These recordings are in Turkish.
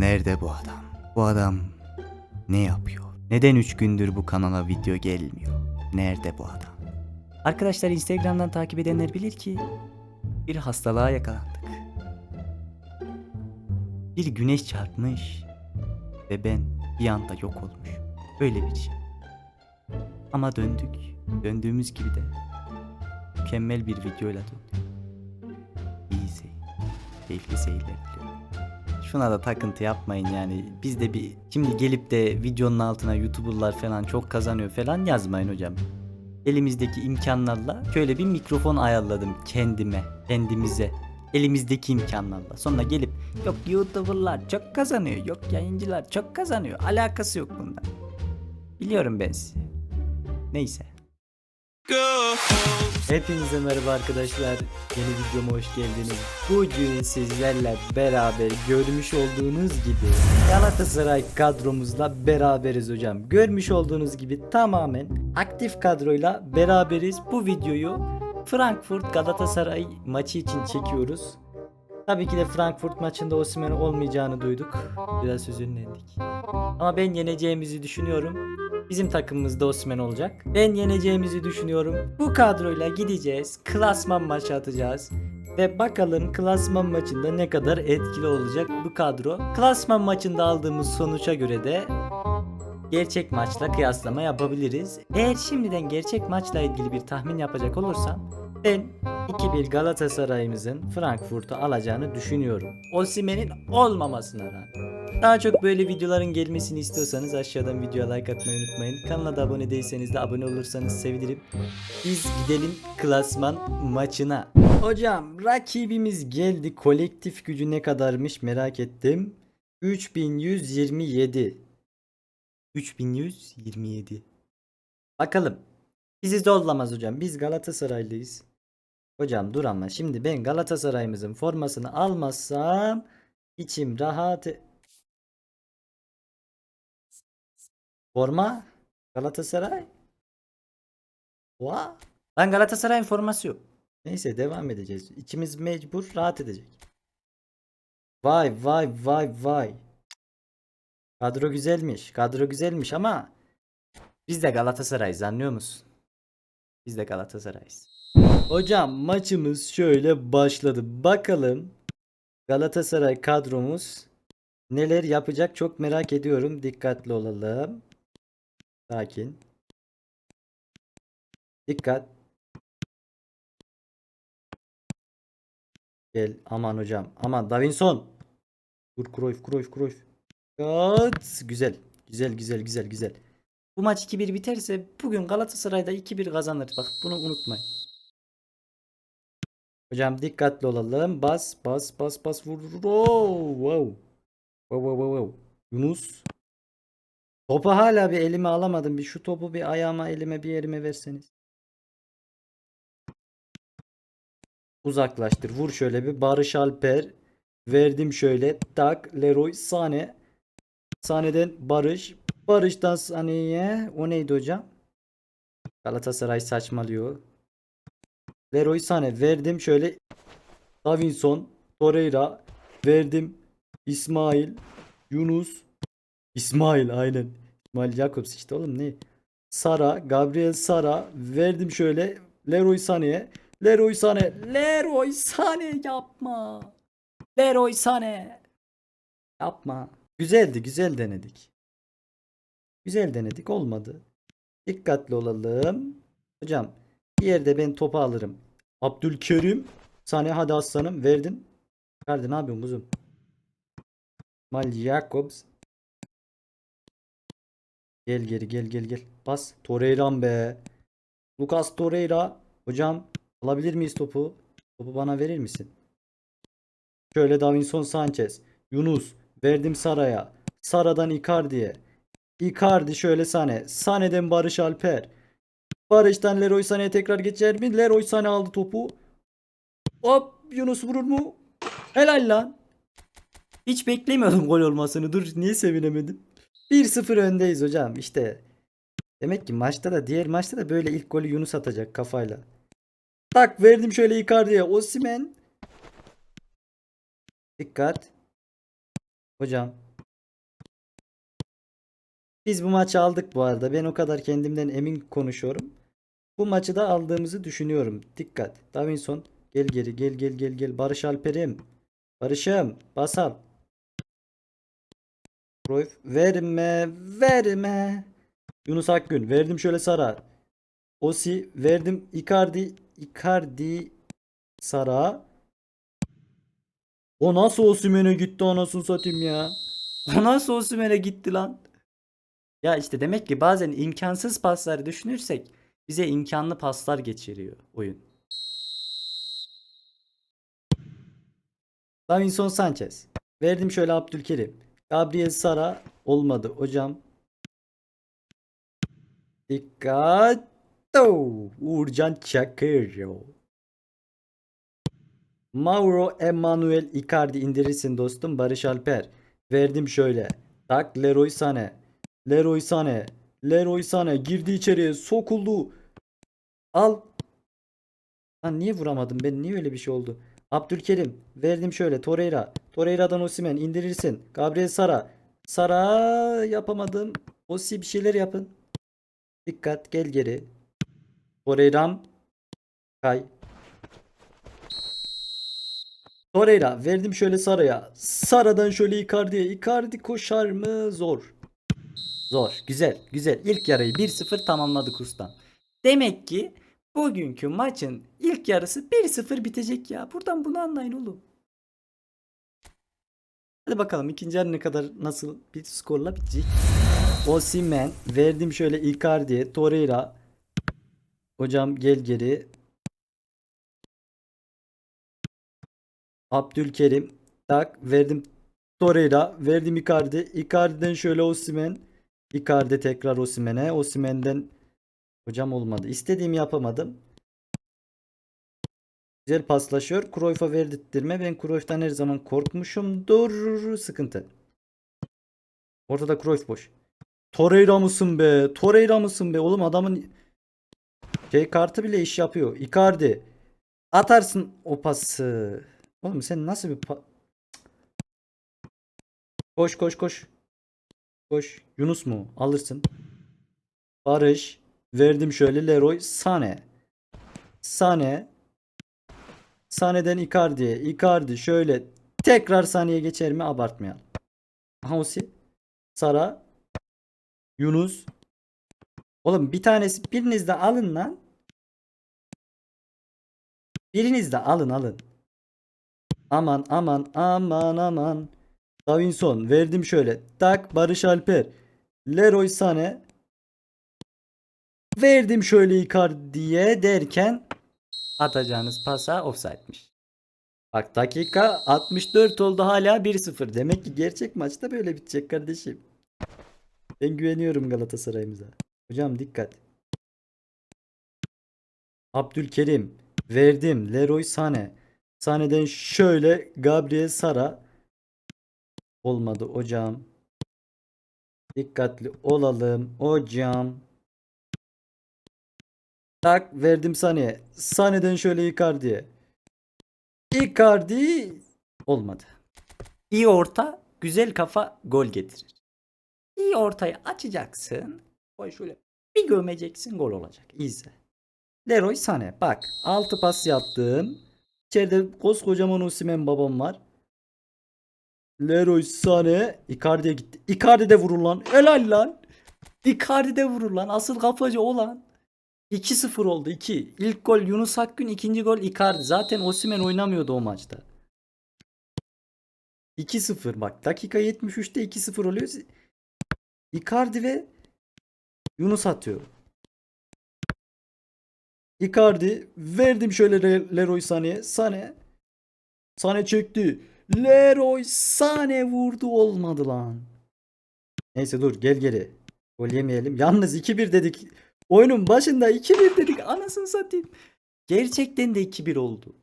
Nerede bu adam? Bu adam ne yapıyor? Neden 3 gündür bu kanala video gelmiyor? Nerede bu adam? Arkadaşlar Instagram'dan takip edenler bilir ki bir hastalığa yakalandık. Bir güneş çarpmış ve ben bir anda yok olmuş. Böyle bir şey. Ama döndük. Döndüğümüz gibi de mükemmel bir videoyla döndük. İyi seyir. Keyifli seyirler. Şuna da takıntı yapmayın yani. Biz de bir şimdi gelip de videonun altına YouTuber'lar falan çok kazanıyor falan yazmayın hocam. Elimizdeki imkanlarla şöyle bir mikrofon ayarladım kendime, kendimize. Elimizdeki imkanlarla. Sonra gelip yok YouTuber'lar çok kazanıyor, yok yayıncılar çok kazanıyor. Alakası yok bundan. Biliyorum ben sizi. Neyse. Hepinize merhaba arkadaşlar. Yeni videoma hoş geldiniz. Bugün sizlerle beraber görmüş olduğunuz gibi Galatasaray kadromuzla beraberiz hocam. Görmüş olduğunuz gibi tamamen aktif kadroyla beraberiz. Bu videoyu Frankfurt Galatasaray maçı için çekiyoruz. Tabii ki de Frankfurt maçında Osimhen olmayacağını duyduk. Biraz hüzünlendik. Ama ben yeneceğimizi düşünüyorum. Bizim takımımızda Osman olacak. Ben yeneceğimizi düşünüyorum. Bu kadroyla gideceğiz. Klasman maçı atacağız. Ve bakalım klasman maçında ne kadar etkili olacak bu kadro. Klasman maçında aldığımız sonuça göre de gerçek maçla kıyaslama yapabiliriz. Eğer şimdiden gerçek maçla ilgili bir tahmin yapacak olursam ben 2-1 Galatasaray'ımızın Frankfurt'u alacağını düşünüyorum. Osimhen'in olmamasına rağmen. Daha çok böyle videoların gelmesini istiyorsanız aşağıdan videoya like atmayı unutmayın. Kanala da abone değilseniz de abone olursanız sevinirim. Biz gidelim klasman maçına. Hocam rakibimiz geldi. Kolektif gücü ne kadarmış merak ettim. 3127. 3127. Bakalım. Bizi zorlamaz hocam. Biz Galatasaraylıyız. Hocam dur ama şimdi ben Galatasaray'ımızın formasını almazsam içim rahat e- Forma Galatasaray. Oha. Lan Galatasaray'ın forması yok. Neyse devam edeceğiz. İçimiz mecbur rahat edecek. Vay vay vay vay. Kadro güzelmiş. Kadro güzelmiş ama biz de Galatasaray'ız anlıyor musun? Biz de Galatasaray'ız. Hocam maçımız şöyle başladı. Bakalım Galatasaray kadromuz neler yapacak çok merak ediyorum. Dikkatli olalım. Sakin. Dikkat. Gel aman hocam. Aman Davinson. Dur Cruyff Cruyff Cruyff. Evet. Güzel. Güzel güzel güzel güzel. Bu maç 2-1 biterse bugün Galatasaray'da 2-1 kazanır. Bak bunu unutmayın. Hocam dikkatli olalım. Bas bas bas bas vur. Oo, Wow. Wow wow wow wow. Yunus. Topu hala bir elime alamadım. Bir şu topu bir ayağıma elime bir elime verseniz. Uzaklaştır. Vur şöyle bir. Barış Alper. Verdim şöyle. Tak. Leroy Sane. Sane'den Barış. Barış'tan Sane'ye. O neydi hocam? Galatasaray saçmalıyor. Leroy Sane. Verdim şöyle. Davinson. Torreira. Verdim. İsmail. Yunus. İsmail aynen. İsmail Jakobs işte oğlum ne? Sara, Gabriel Sara verdim şöyle Leroy Sané'ye. Leroy Sané, Leroy Sané yapma. Leroy Sané. Yapma. Güzeldi, güzel denedik. Güzel denedik, olmadı. Dikkatli olalım. Hocam, bir yerde ben topu alırım. Abdülkerim, Sané hadi aslanım verdin. Verdi ne yapıyorsun kuzum? İsmail Jakobs. Gel geri gel gel gel. Bas. Torreira'm be. Lucas Torreira. Hocam alabilir miyiz topu? Topu bana verir misin? Şöyle Davinson Sanchez. Yunus. Verdim Sara'ya. Sara'dan Icardi'ye. Icardi şöyle Sane. Sane'den Barış Alper. Barış'tan Leroy Sané'ye tekrar geçer mi? Leroy Sané aldı topu. Hop Yunus vurur mu? Helal lan. Hiç beklemiyordum gol olmasını. Dur niye sevinemedim? 1-0 öndeyiz hocam işte. Demek ki maçta da diğer maçta da böyle ilk golü Yunus atacak kafayla. Tak verdim şöyle Icardi'ye. Osimhen. Dikkat. Hocam Biz bu maçı aldık bu arada. Ben o kadar kendimden emin konuşuyorum. Bu maçı da aldığımızı düşünüyorum. Dikkat. Davinson gel geri gel gel gel gel. Barış Alper'im. Barış'ım basal. Cruyff verme verme. Yunus Akgün verdim şöyle Sara. Osi verdim Icardi Icardi Sara. O nasıl Osimhen'e gitti anasını satayım ya. O nasıl Osimhen'e gitti lan. Ya işte demek ki bazen imkansız pasları düşünürsek bize imkanlı paslar geçiriyor oyun. Davinson Sanchez. Verdim şöyle Abdülkerim. Gabriel Sara olmadı hocam. Dikkat. Uğurcan Çakır. Mauro Emanuel Icardi indirirsin dostum. Barış Alper. Verdim şöyle. Tak Leroy Sané. Leroy Sané. Leroy Sané girdi içeriye sokuldu. Al. Lan niye vuramadım ben? Niye öyle bir şey oldu? Abdülkerim. Verdim şöyle. Torreira. Torreira'dan Osimhen indirirsin. Gabriel Sara. Sara yapamadım. Osi bir şeyler yapın. Dikkat gel geri. Torreira'm. Kay. Torreira verdim şöyle Sara'ya. Sara'dan şöyle Icardi'ye. Icardi koşar mı? Zor. Zor. Güzel. Güzel. İlk yarıyı 1-0 tamamladık ustam. Demek ki bugünkü maçın ilk yarısı 1-0 bitecek ya. Buradan bunu anlayın oğlum. Hadi bakalım ikinci yarı ne kadar nasıl bir skorla bitecek. Osimhen verdim şöyle Icardi'ye. Torreira. Hocam gel geri. Abdülkerim. Tak verdim Torreira. Verdim Icardi. Icardi'den şöyle Osimhen. Icardi tekrar Osimhen'e. Osimhen'den hocam olmadı. İstediğimi yapamadım. Güzel paslaşıyor. Cruyff'a verdirttirme. Ben Cruyff'tan her zaman korkmuşumdur. Sıkıntı. Ortada Cruyff boş. Torreira mısın be? Torreira mısın be? Oğlum adamın şey kartı bile iş yapıyor. Icardi. Atarsın o pası. Oğlum sen nasıl bir pa- Koş koş koş. Koş. Yunus mu? Alırsın. Barış. Verdim şöyle Leroy Sane. Sane. Sane'den Icardi'ye. Icardi şöyle tekrar Sane'ye geçer mi? Abartmayalım. Hausi. Sara. Yunus. Oğlum bir tanesi biriniz de alın lan. Biriniz de alın alın. Aman aman aman aman. Davinson verdim şöyle. Tak Barış Alper. Leroy Sané. Verdim şöyle Icardi'ye derken atacağınız pasa offside'miş. Bak dakika 64 oldu hala 1-0. Demek ki gerçek maçta böyle bitecek kardeşim. Ben güveniyorum Galatasaray'ımıza. Hocam dikkat. Abdülkerim. Verdim. Leroy Sané. Sahneden şöyle Gabriel Sara. Olmadı hocam. Dikkatli olalım hocam. Tak verdim Sané'ye. Sané'den şöyle Icardi'ye. Icardi olmadı. İyi orta, güzel kafa gol getirir. İyi ortayı açacaksın. Koy şöyle bir gömeceksin gol olacak. İzle. Leroy Sané. Bak 6 pas yaptım. İçeride koskocaman Osimhen babam var. Leroy Sané. Icardi'ye gitti. Icardi de vurur lan. Helal lan. Icardi de vurur lan. Asıl kafacı olan. 2-0 oldu 2. İlk gol Yunus Akgün, ikinci gol Icardi. Zaten Osimhen oynamıyordu o maçta. 2-0 bak dakika 73'te 2-0 oluyor. Icardi ve Yunus atıyor. Icardi verdim şöyle Le- Leroy Sané'ye. Sané Sané çekti. Leroy Sané vurdu olmadı lan. Neyse dur gel geri. Gol yemeyelim. Yalnız 2-1 dedik. Oyunun başında 2-1 dedik. Anasını satayım. Gerçekten de 2-1 oldu.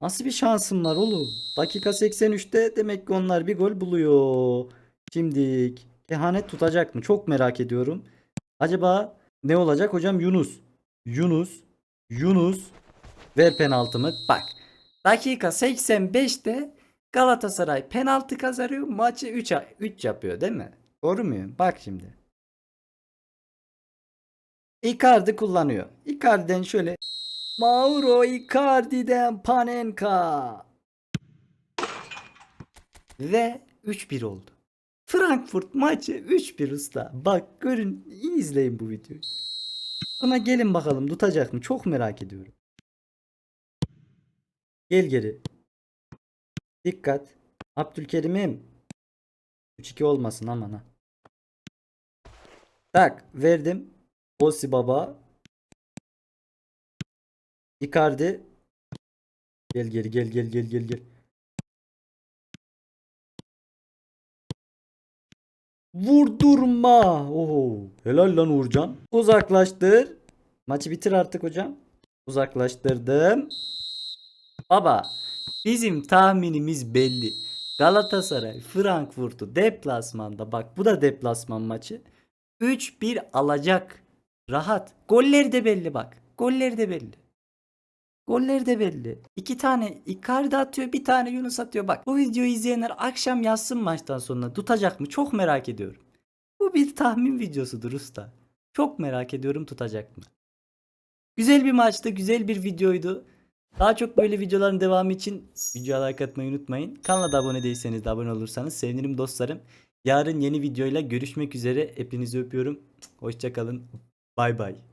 Nasıl bir şansım var oğlum? Dakika 83'te demek ki onlar bir gol buluyor. Şimdi kehanet tutacak mı? Çok merak ediyorum. Acaba ne olacak hocam? Yunus. Yunus. Yunus. Ver penaltımı. Bak. Dakika 85'te Galatasaray penaltı kazanıyor. Maçı 3 3 yapıyor değil mi? Doğru muyum? Bak şimdi. Icardi kullanıyor. Icardi'den şöyle Mauro Icardi'den Panenka. Ve 3-1 oldu. Frankfurt maçı 3-1 usta. Bak görün iyi izleyin bu videoyu. Sonra gelin bakalım tutacak mı? Çok merak ediyorum. Gel geri. Dikkat. Abdülkerim'im. 3-2 olmasın aman ha. Tak verdim. Osi baba. Icardi. Gel geri gel gel gel gel gel. Vurdurma. Oho. Helal lan Uğurcan. Uzaklaştır. Maçı bitir artık hocam. Uzaklaştırdım. Baba bizim tahminimiz belli. Galatasaray Frankfurt'u deplasmanda bak bu da deplasman maçı. 3-1 alacak. Rahat. Golleri de belli bak. Golleri de belli. Golleri de belli. İki tane Icardi atıyor, bir tane Yunus atıyor. Bak bu videoyu izleyenler akşam yazsın maçtan sonra tutacak mı? Çok merak ediyorum. Bu bir tahmin videosudur usta. Çok merak ediyorum tutacak mı? Güzel bir maçtı, güzel bir videoydu. Daha çok böyle videoların devamı için videoya like atmayı unutmayın. Kanala da abone değilseniz de abone olursanız sevinirim dostlarım. Yarın yeni videoyla görüşmek üzere. Hepinizi öpüyorum. Hoşçakalın. Bay bay.